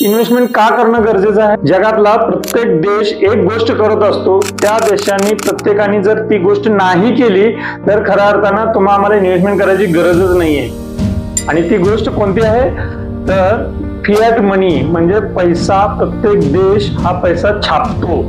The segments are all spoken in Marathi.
इन्व्हेस्टमेंट का करणं गरजेचं आहे? जगातला प्रत्येक देश एक गोष्ट करत असतो. त्या देशांनी प्रत्येकाने जर ती गोष्ट नाही केली तर खऱ्या अर्थानं तुम्हाला आम्हाला इन्व्हेस्टमेंट करायची गरजच नाहीये. आणि ती गोष्ट कोणती आहे? तर फियाट मनी म्हणजे पैसा प्रत्येक देश हा पैसा छापतो.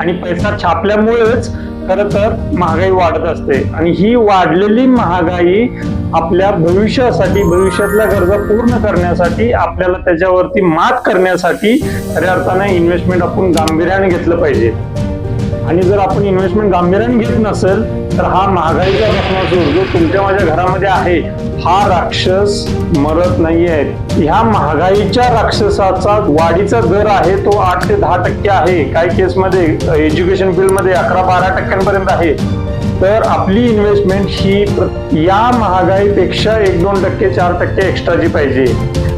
आणि पैसा छापल्यामुळेच खरं तर महागाई वाढत असते. आणि ही वाढलेली महागाई आपल्या भविष्यासाठी भविष्यातल्या गरजा पूर्ण करण्यासाठी आपल्याला त्याच्यावरती मात करण्यासाठी खऱ्या अर्थाने इन्व्हेस्टमेंट आपण गांभीर्याने घेतलं पाहिजे. आणि जर आपण इन्व्हेस्टमेंट गांभीर्याने घेत नसेल तर हा महागाईचा बसमासूर जो तुमच्या माझ्या घरामध्ये आहे हा राक्षस मरत नाहीये. ह्या महागाईच्या राक्षसाचा वाढीचा दर आहे तो आठ ते दहा टक्के आहे. काही केसमध्ये एज्युकेशन फील्डमध्ये अकरा बारा टक्क्यांपर्यंत आहे. तर आपली इन्व्हेस्टमेंट ही या महागाईपेक्षा एक दोन टक्के चार टक्के एक्स्ट्राची पाहिजे.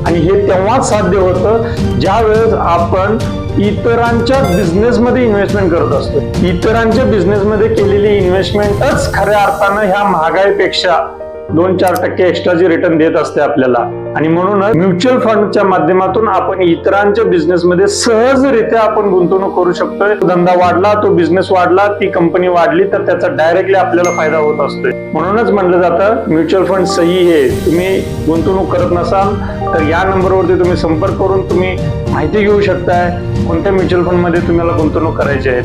आणि हे तेव्हाच साध्य होतं ज्या वेळेस आपण इतरांच्या बिझनेसमध्ये इन्व्हेस्टमेंट करत असतो. इतरांच्या बिझनेसमध्ये केलेली इन्व्हेस्टमेंटच खऱ्या अर्थानं ह्या महागाईपेक्षा दोन चार टक्के एक्स्ट्रा जी रिटर्न देत असते आपल्याला. आणि म्हणूनच म्युच्युअल फंडच्या माध्यमातून आपण इतरांच्या बिझनेसमध्ये सहजरित्या आपण गुंतवणूक करू शकतोय. धंदा वाढला तो बिझनेस वाढला ती कंपनी वाढली तर त्याचा डायरेक्टली आपल्याला फायदा होत असतोय. म्हणूनच म्हणलं जातं म्युच्युअल फंड सही आहे तुम्ही गुंतवणूक करत नसाल तर या नंबरवरती तुम्ही संपर्क करून तुम्ही माहिती घेऊ शकताय कोणत्या म्युच्युअल फंडमध्ये तुम्हाला गुंतवणूक करायची आहे.